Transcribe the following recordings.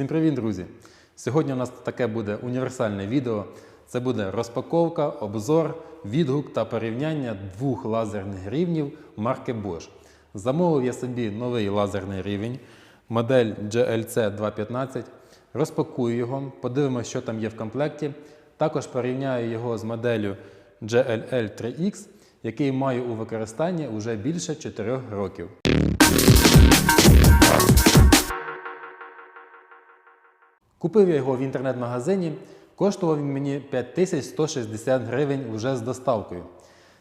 Всім привіт, друзі! Сьогодні у нас таке буде універсальне відео. Це буде розпаковка, обзор, відгук та порівняння двох лазерних рівнів марки Bosch. Замовив я собі новий лазерний рівень, модель GLC 215. Розпакую його, подивимося, що там є в комплекті. Також порівняю його з моделлю GLL 3X, який маю у використанні вже більше 4 років. Купив я його в інтернет-магазині, коштував він мені 5160 гривень вже з доставкою.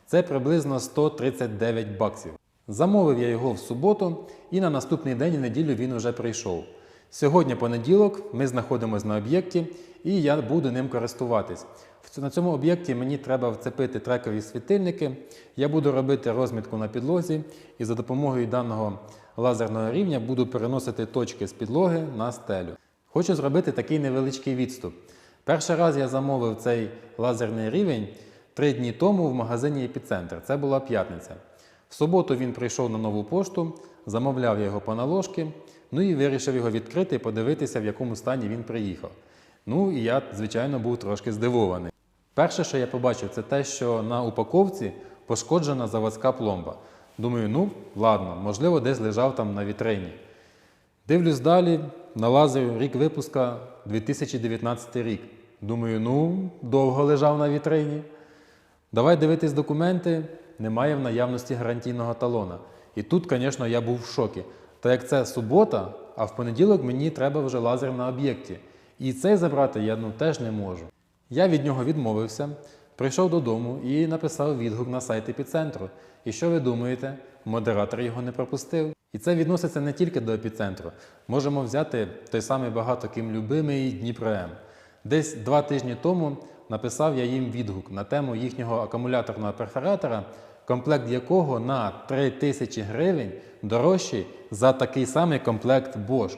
Це приблизно 139 баксів. Замовив я його в суботу, і на наступний день в неділю він уже прийшов. Сьогодні понеділок, ми знаходимося на об'єкті, і я буду ним користуватись. На цьому об'єкті мені треба вцепити трекові світильники. Я буду робити розмітку на підлозі і за допомогою даного лазерного рівня буду переносити точки з підлоги на стелю. Хочу зробити такий невеличкий відступ. Перший раз я замовив цей лазерний рівень три дні тому в магазині Епіцентр. Це була п'ятниця. В суботу він прийшов на нову пошту, замовляв його по наложки, ну і вирішив його відкрити і подивитися, в якому стані він приїхав. Ну і я, звичайно, був трошки здивований. Перше, що я побачив, це те, що на упаковці пошкоджена заводська пломба. Думаю, ну ладно, можливо, десь лежав там на вітрині. Дивлюсь далі, налазив рік випуска 2019 рік. Думаю, ну, довго лежав на вітрині. Давай дивитись документи, немає в наявності гарантійного талона. І тут, звісно, я був в шокі. Та як це субота, а в понеділок мені треба вже лазер на об'єкті. І цей забрати я ну, теж не можу. Я від нього відмовився, прийшов додому і написав відгук на сайт епіцентру. І що ви думаєте? Модератор його не пропустив. І це відноситься не тільки до епіцентру. Можемо взяти той самий багато ким любимий Дніпром. Десь два тижні тому написав я їм відгук на тему їхнього акумуляторного перфоратора, комплект якого на 3 тисячі гривень дорожчий за такий самий комплект Bosch.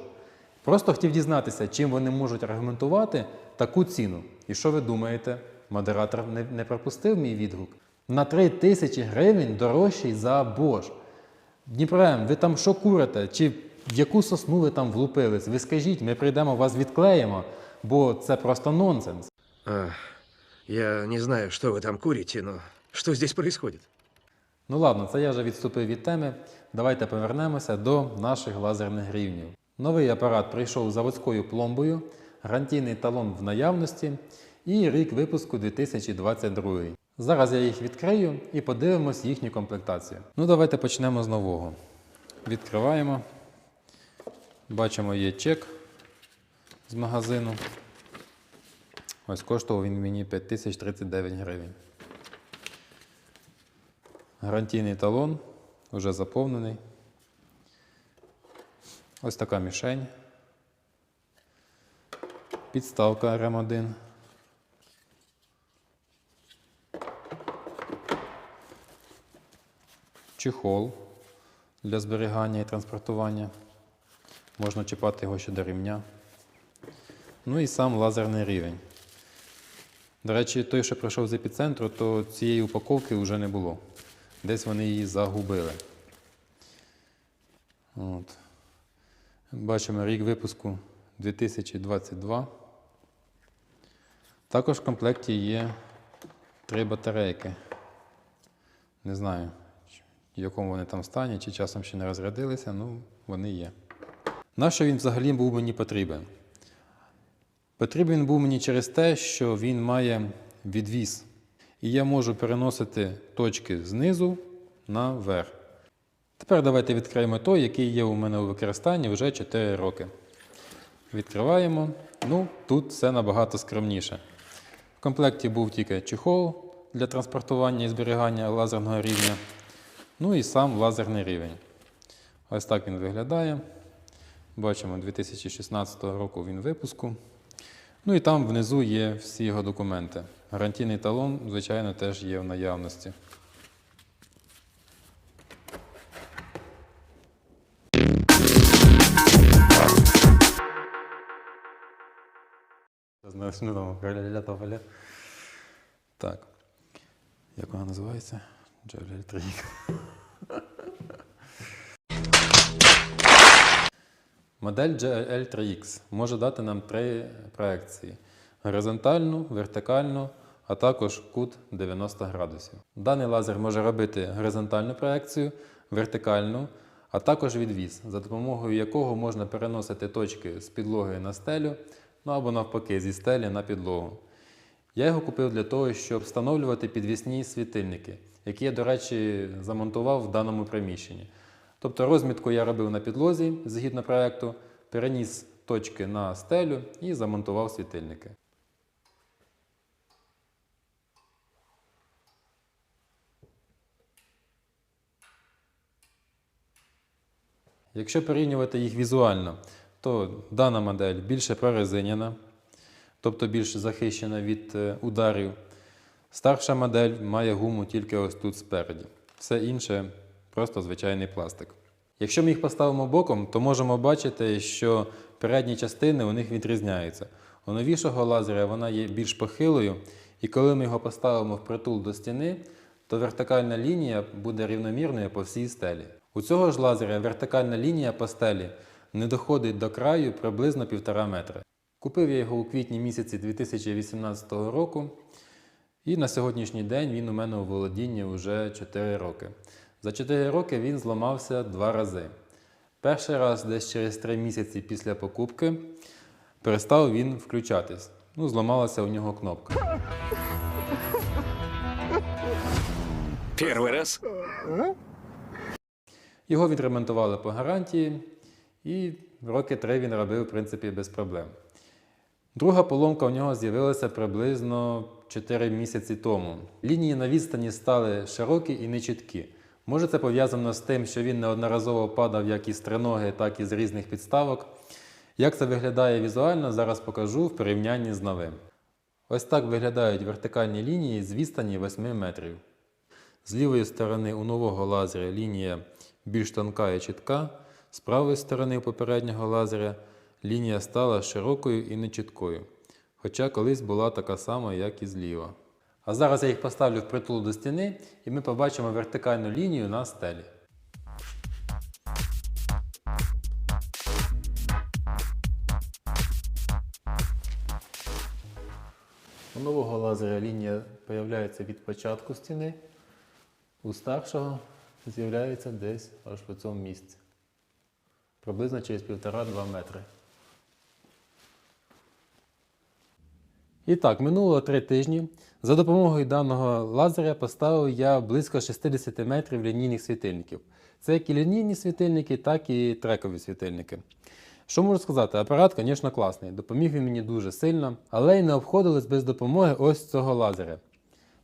Просто хотів дізнатися, чим вони можуть аргументувати таку ціну. І що ви думаєте? Модератор не, пропустив мій відгук. На 3 тисячі гривень дорожчий за Bosch. Дніпром, ви там що курите? Чи в яку сосну ви там влупились? Ви скажіть, ми прийдемо вас відклеїмо, бо це просто нонсенс. А, я не знаю, что вы там курите, но что здесь происходит? Ну ладно, це я вже відступив від теми. Давайте повернемося до наших лазерних рівнів. Новий апарат прийшов заводською пломбою, гарантійний талон в наявності і рік випуску 2022. Зараз я їх відкрию і подивимось їхню комплектацію. Ну давайте почнемо з нового. Відкриваємо. Бачимо, є чек з магазину. Ось коштував він мені 5039 гривень. Гарантійний талон вже заповнений. Ось така мішень. Підставка РМ1. Чехол для зберігання і транспортування. Можна чіпати його ще до рівня. Ну і сам лазерний рівень. До речі, той, що прийшов з епіцентру, то цієї упаковки вже не було. Десь вони її загубили. От. Бачимо рік випуску 2022. Також в комплекті є три батарейки. Не знаю, в якому вони там стані, чи часом ще не розрядилися, ну вони є. Нащо він взагалі був мені потрібен? Потрібен був мені через те, що він має відвіз. І я можу переносити точки знизу на верх. Тепер давайте відкриємо той, який є у мене у використанні вже 4 роки. Відкриваємо. Ну, тут все набагато скромніше. В комплекті був тільки чехол для транспортування і зберігання лазерного рівня. Ну і сам лазерний рівень. Ось так він виглядає. Бачимо, 2016 року він випуску. Ну і там внизу є всі його документи. Гарантійний талон, звичайно, теж є в наявності. Так. Як вона називається? Джавель 3. Модель GL3X може дати нам три проекції: горизонтальну, вертикальну, а також кут 90 градусів. Даний лазер може робити горизонтальну проекцію, вертикальну, а також відвіз, за допомогою якого можна переносити точки з підлоги на стелю, ну або навпаки, зі стелі на підлогу. Я його купив для того, щоб встановлювати підвісні світильники, які я, до речі, замонтував в даному приміщенні. Тобто розмітку я робив на підлозі згідно проекту, переніс точки на стелю і замонтував світильники. Якщо порівнювати їх візуально, то дана модель більше прорезиняна, тобто більш захищена від е, ударів. Старша модель має гуму тільки ось тут спереді. Все інше просто звичайний пластик. Якщо ми їх поставимо боком, то можемо бачити, що передні частини у них відрізняються. У новішого лазера вона є більш похилою, і коли ми його поставимо впритул до стіни, то вертикальна лінія буде рівномірною по всій стелі. У цього ж лазера вертикальна лінія по стелі не доходить до краю приблизно 1,5 метра. Купив я його у квітні місяці 2018 року, і на сьогоднішній день він у мене у володінні вже 4 роки. За 4 роки він зламався два рази. Перший раз десь через 3 місяці після покупки перестав він включатись. Ну, зламалася у нього кнопка. Первый раз? Його відремонтували по гарантії, і роки три він робив, в принципі, без проблем. Друга поломка у нього з'явилася приблизно 4 місяці тому. Лінії на відстані стали широкі і нечіткі. Може, це пов'язано з тим, що він неодноразово падав як із триноги, так і з різних підставок. Як це виглядає візуально, зараз покажу в порівнянні з новим. Ось так виглядають вертикальні лінії з відстані 8 метрів. З лівої сторони у нового лазера лінія більш тонка і чітка, з правої сторони у попереднього лазера лінія стала широкою і нечіткою, хоча колись була така сама, як і зліва. А зараз я їх поставлю впритул до стіни і ми побачимо вертикальну лінію на стелі. У нового лазера лінія з'являється від початку стіни, у старшого з'являється десь аж в цьому місці. Приблизно через 1,5-2 метри. І так, минуло 3 тижні. За допомогою даного лазера поставив я близько 60 метрів лінійних світильників. Це як і лінійні світильники, так і трекові світильники. Що можу сказати, апарат, звісно, класний. Допоміг він мені дуже сильно, але й не обходилось без допомоги ось цього лазера.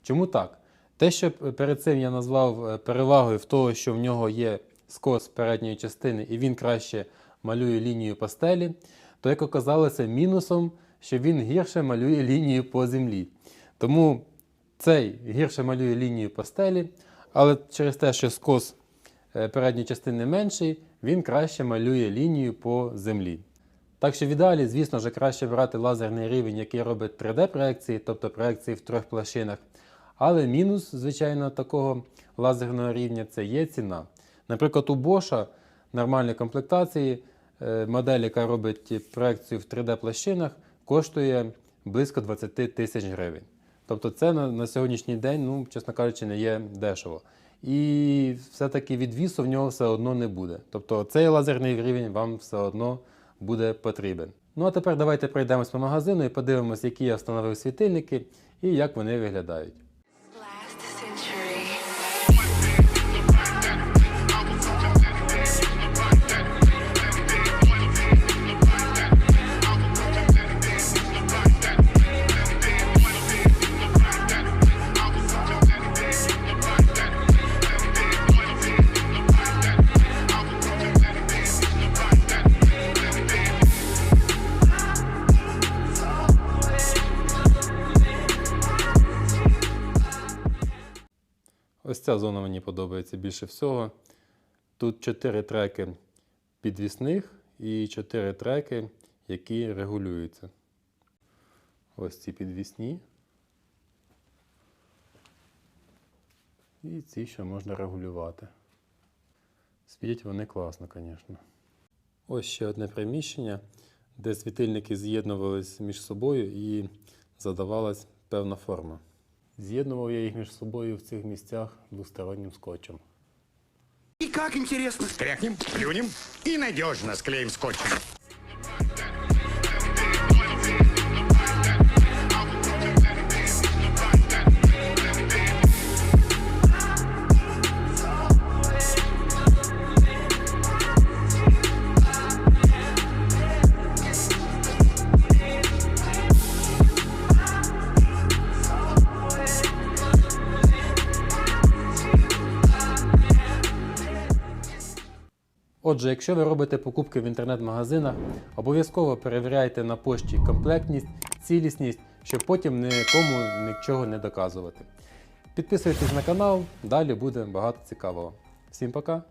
Чому так? Те, що перед цим я назвав е, перевагою в того, що в нього є скос передньої частини і він краще малює лінію по стелі, то, як оказалося, мінусом, що він гірше малює лінію по землі. Тому цей гірше малює лінію по стелі, але через те, що скос е, передньої частини менший, він краще малює лінію по землі. Так що в ідеалі, звісно ж, краще брати лазерний рівень, який робить 3D-проекції, тобто проекції в трьох площинах. Але мінус, звичайно, такого лазерного рівня це є ціна. Наприклад, у Bosch нормальної комплектації е, модель, яка робить проекцію в 3D-площинах, коштує близько 20 тисяч гривень. Тобто це на, на сьогоднішній день, ну, чесно кажучи, не є дешево. І все-таки відвісу в нього все одно не буде. Тобто цей лазерний рівень вам все одно буде потрібен. Ну а тепер давайте пройдемось по магазину і подивимось, які я встановив світильники і як вони виглядають. Ось ця зона мені подобається більше всього. Тут 4 треки підвісних і 4 треки, які регулюються. Ось ці підвісні. І ці, що можна регулювати. Світять вони класно, звісно. Ось ще одне приміщення, де світильники з'єднувались між собою і задавалась певна форма. З'єднував я їх між собою в цих місцях двостороннім скотчем. І як інтересно, стряхнем, плюнем і надіжно склеїм скотчем. Отже, якщо ви робите покупки в інтернет-магазинах, обов'язково перевіряйте на пошті комплектність, цілісність, щоб потім нікому нічого не доказувати. Підписуйтесь на канал, далі буде багато цікавого. Всім пока!